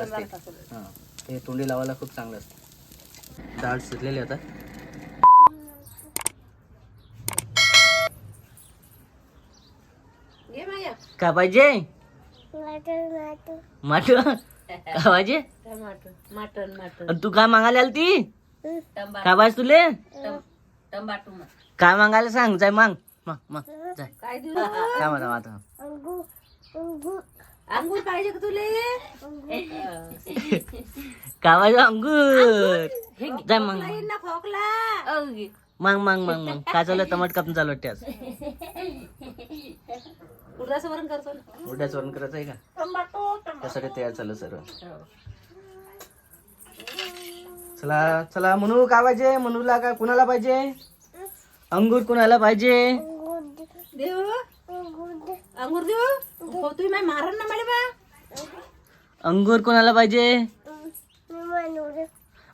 असते. हां. हे तोंडी लावायला खूप चांगलं असतं. डाळ शिजलेली आता. काय पाहिजे? पाहिजे? मटन मटन आणि तू काय मागायला आली ती काय पाहिजे तुले? टमाटो काय मागायला सांग? जाय माग. मग मग. जाय. काय म्हणा आता अंगूर पाहिजे का तुले? पाहिजे अंगूर? जाय मग. येईन ना खोकला. मग मग मग मग. काय चालू? टमाट कापून चालू वाटते आज. उडदाचं वरण करतो ना. उड्या चोरण करायचं आहे का? त्यासाठी तयार चालू सर्व? चला चला म्हणू काय पाहिजे? म्हणूला काय कुणाला पाहिजे? अंगूर कुणाला पाहिजे? देऊ? अंगूर देऊ? तुम्ही माय मारण ना मला बा. अंगूर कोणाला पाहिजे?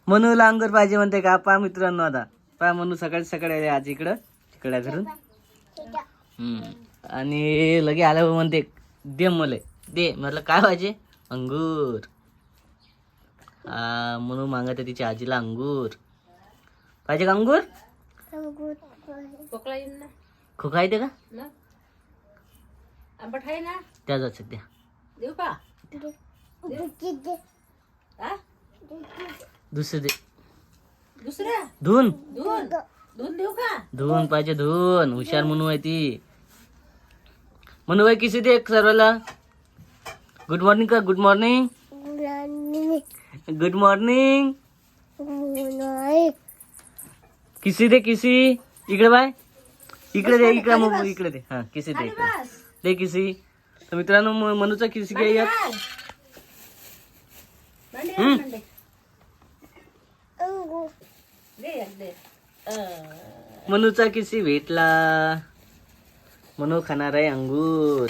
मनूला अंगूर पाहिजे म्हणते का? पा मित्रांनो आता. पा मनू सकाळी सकाळी आले आज इकडं. तिकडे घरून. आणि लगे आल्यावर म्हणते दे मले. दे. म्हटलं काय पाहिजे? अंगूर. आ, म्हणून मागत आहे तिच्या आजीला अंगूर. पाहिजे का अंगूर? खोकला येते का? आंबट आहे ना? त्या जात सध्या देऊ का? दुसरं दे. धुवून दोन दोन देऊ का? धुवून पाहिजे धुवून हुशार म्हणू आहे ती. म्हणू आहे किसी दे सर्वाला. गुड मॉर्निंग का? गुड मॉर्निंग गुड मॉर्निंग किसी दे किसी. इकडे बाय. इकडे दे इकडे मग इकडे दे. हा किसी दे इकडे. दे किसी. तर मित्रांनो म- मनूचा किसी घ्या. काय? हम्म. अं, मनूचा किसी भेटला. मनू खाणार आहे अंगूर.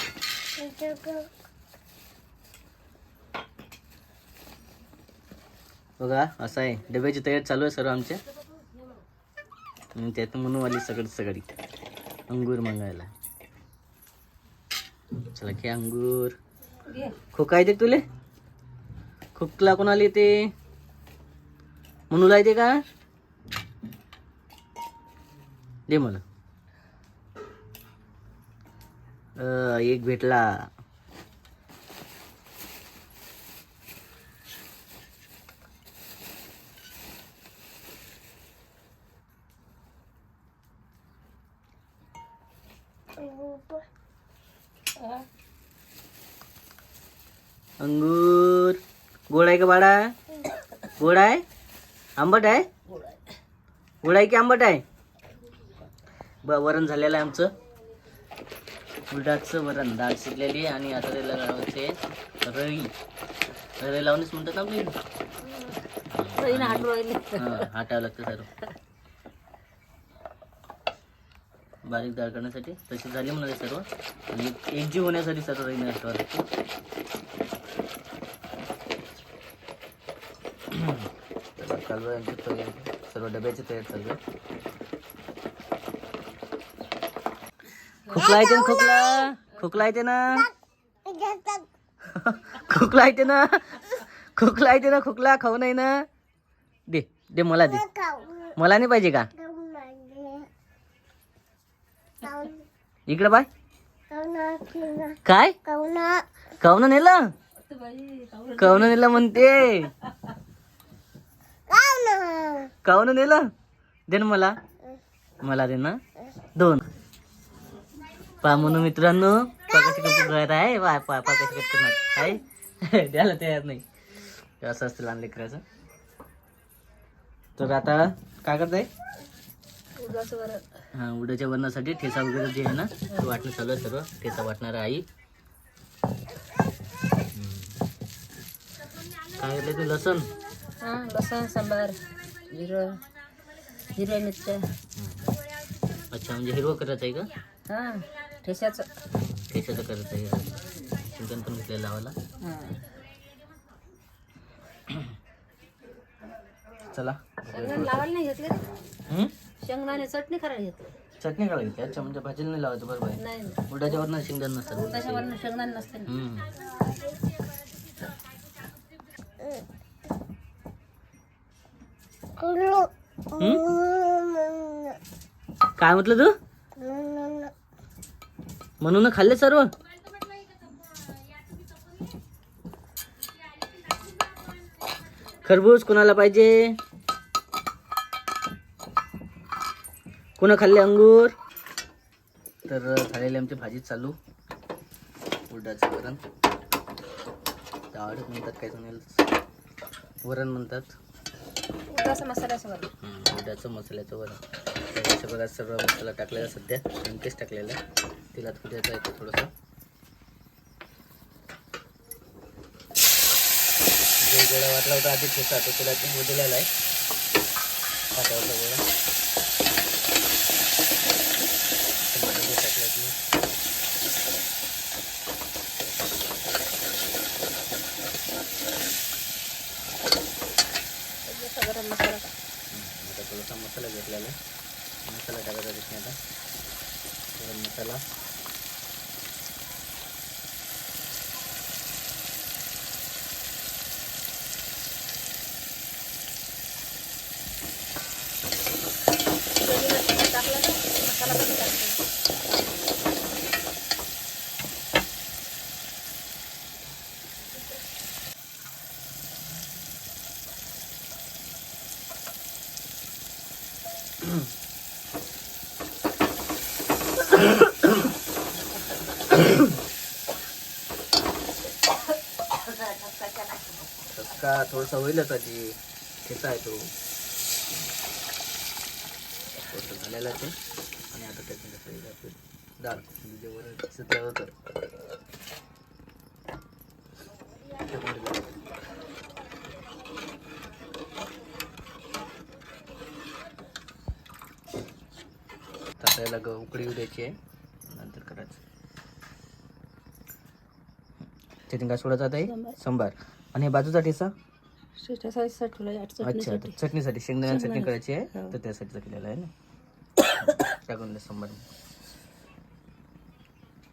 बघा असं आहे. डब्याची तयारी चालू आहे सर्व आमच्या. आणि त्यात म्हणून आली सगळी सगळी. अंगूर मागायला. चला घे अंगूर. खोका येते तुले? खोकला कोणाला येते? म्हणूला येते का? दे मला. एक भेटला. अंगूर. गोड आहे का बाळा? गोड आहे? आंबट आहे? गोड आहे की आंबट आहे? ब वरण झालेलं आहे आमचं. उलटाचं वरण डाळ शिजलेली आहे आणि आता त्याला लावायचे रई रई लावणीच म्हणतात ना हां हाटावं लागतं सर्व. बारीक डाळ करण्यासाठी. तशी झाली म्हणाले सर्व. आणि एकजीव होण्यासाठी सर्व रईने हाटावं तर सर्व डब्याची तयार चालू खोकला येते ना खोकला? खोकला येते ना? खोकला येते ना? खोकला येते ना खोकला? खाऊ नाही ना? दे दे मला दे. मला नाही पाहिजे का? इकडे बाय. काय? काऊन नेलं? काऊन नेलं म्हणते. काऊन नेलं? दे ना मला. मला दे ना. दोन. पा म्हणून मित्रांनो पाकाशी कपूर गळत आहे. पा पा पाकाशी कट करणार आहे. द्यायला तयार नाही. असं असतं लहान लेकराचं. तर आता काय करताय? उडदाचं वरण हा उड्याच्या वरणासाठी ठेसा वगैरे जे आहे ना ते वाटणं चालू आहे सर्व ठेसा वाटणार आई. काय घेतलं तू? लसण? हा लसण सांबार जिरं हिरव्या मिरच्या अच्छा म्हणजे हिरवं करायचं आहे का? हा ठेशाचं ठेसाचं करायचं आहे. चिकन पण घेतलेलं लावायला. हा. चला. लावायला नाही घेतले. हम्म? शेंगदाणे चटणी करायला घेतो चटणी करायला घेते अच्छा म्हणजे भाजी नाही लावायचं बरोबर आहे. नाही नाही. उड्याच्यावरनं शेंगदाण नसतात. त्याच्यावरनं शेंगदाणे नसते ना. काय म्हटलं तू? म्हणून खाल्ले सर्व? खरबूज कुणाला पाहिजे? कोणा खाल्ले अंगूर? तर झालेली आमची भाजी चालू. उडदाचं वरण. डाळ म्हणतात काय जणाला वरण म्हणतात. उडदाचा मसाला सगळं हम्म, उडदाचं मसाल्याचं वरण. त्याच्या बघा सर्व मसाला टाकलेला सध्या. नेमकेच टाकलेला. आहे तिला थोड्याचा येतो थोडंसं. जो गोळा वाटला होता आधी ठेचा तो तुला ते मोजलेला आहे. पाटावरचा गोळा टमाटर टाकला तुम्ही गरम मसाला आता थोडासा मसाला घेतलेला आहे मसाला टाकायचा तिथे आता गरम मसाला का थोडासा होईलच आधी ठेचा आहे तो. थोडंसं झालेला ते. आणि आता त्याच्यामध्ये डाळ म्हणजे वरण शिजलं होतं ग उकडी द्यायची आहे. नंतर करायचं. काय सोडायचं आता संभार आणि बाजूचा ठेवला अच्छा चटणीसाठी. शेंगदाणा चटणी. करायची आहे? हो. तर त्यासाठी केलेलं आहे ना? टाकून द्या संभार.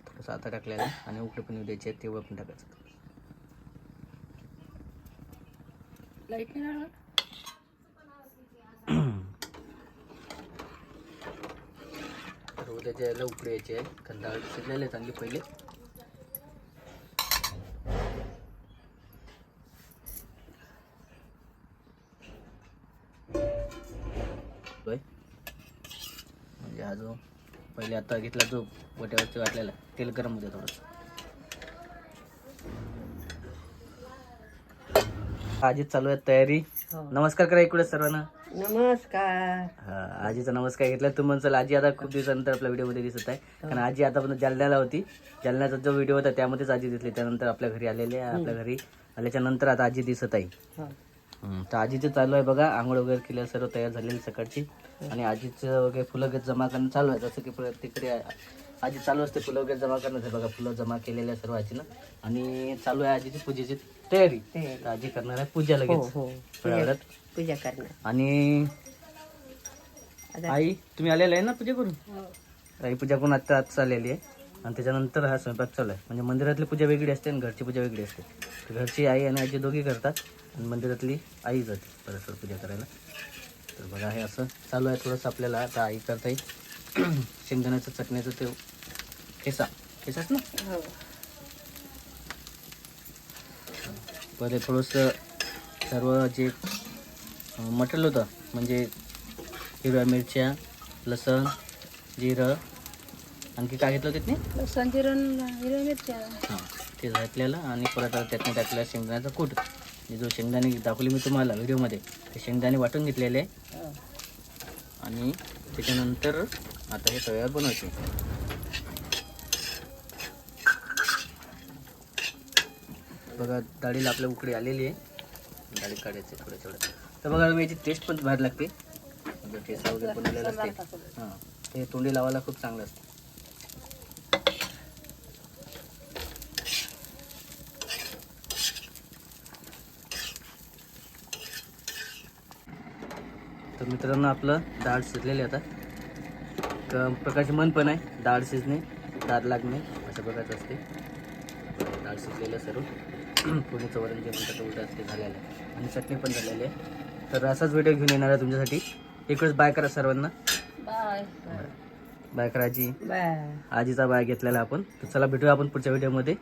थोडंसं आता टाकलेलं आहे आणि उकडे पण द्यायचे आहे तेव्हा पण टाकायचं. लाइट नाही लागणार? तर उद्याच्या याला उकडे यायचे आहे. कारण डाळ शिजलेले चांगली पहिले. हा जो पहिले आता घेतला जो वट्यावरती वाटलेला तेल गरम होते थोडंसं. आजी चालू आहे तयारी. हो. नमस्कार करा इकडे सर्वांना. नमस्कार. हा आजीचा नमस्कार घेतला. तुम्ही म्हणसाल आजी आता खूप दिवसानंतर आपल्या व्हिडिओमध्ये दिसत आहे. कारण आजी आतापर्यंत जालन्याला होती. जालन्याचा जो व्हिडिओ होता त्यामध्येच आजी दिसली. त्यानंतर आपल्या घरी आलेले आपल्या घरी आल्याच्यानंतर आता आजी दिसत आहे. हम्म, तर आजीचं चालू आहे बघा. आंघोळ वगैरे केल्या सर्व तयार झालेली सकाळची. आणि आजीचं वगैरे फुलं वगैरे जमा करणं चालू आहे. जसं की प्रत्येकडे आजी चालू असते फुलं वगैरे जमा करणं. हे बघा फुलं जमा केलेल्या सर्व आजीनं. आणि चालू आहे आजीची पूजेची तयारी. आजी करणार आहे पूजा लगेच. फळावरात. पूजा करणार. आणि आई तुम्ही आलेला आहे ना पूजा करून आई पूजा करून आता आज आलेली आहे. आणि त्याच्यानंतर हा स्वयंपाक चालू आहे. म्हणजे मंदिरातली पूजा वेगळी असते आणि घरची पूजा वेगळी असते. घरची आई आणि आजी दोघी करतात आणि मंदिरातली आई जाते परस्पर पूजा करायला. तर बघा हे असं चालू आहे थोडंसं आपल्याला. आता आई करता येईल. शेंगदाण्याचं चटण्याचं ते ठेसा ठेसाच ना? हो. पहिले थोडंसं सर्व जे मटेरियल होतं म्हणजे हिरव्या मिरच्या लसण जिरं आणखी काय घेतलं त्यातनी संजीरण हिरव्या मिरच्या. हां ते घातलेलं आणि परत आता त्यातनं टाकलेलं शेंगदाण्याचा कूट. हे जो शेंगदाणे दाखवले मी तुम्हाला व्हिडिओमध्ये ते शेंगदाणे वाटून घेतलेले. आणि त्याच्यानंतर आता हे तव्यावर बनवायचे. बघा डाळीला आपल्या उकडी आलेली आहे. डाळी काढायचे थोडं थोडं. तर बघा याची टेस्ट पण बाहेर लागते. म्हणजे ठेसा वगैरे बनवलेला असते. हां ते तोंडी लावायला खूप चांगलं असते. तर मित्रांनो आपलं डाळ शिजलेली आहे आता. क- प्रकारचे मन पण आहे डाळ शिजणे दाद लागणे अशा प्रकारचं असते. डाळ शिजलेलं सर्व. पुण्याचं वरण जे म्हणतात उलट असते झालेलं आहे. आणि चटणी पण झालेली आहे. तर असाच व्हिडिओ घेऊन येणार आहे तुमच्यासाठी. इकडेच बाय करा सर्वांना. बाय. बाय करा आजी. बाय. आजीचा बाय घेतलेला आपण. तर चला भेटूया आपण पुढच्या व्हिडिओमध्ये.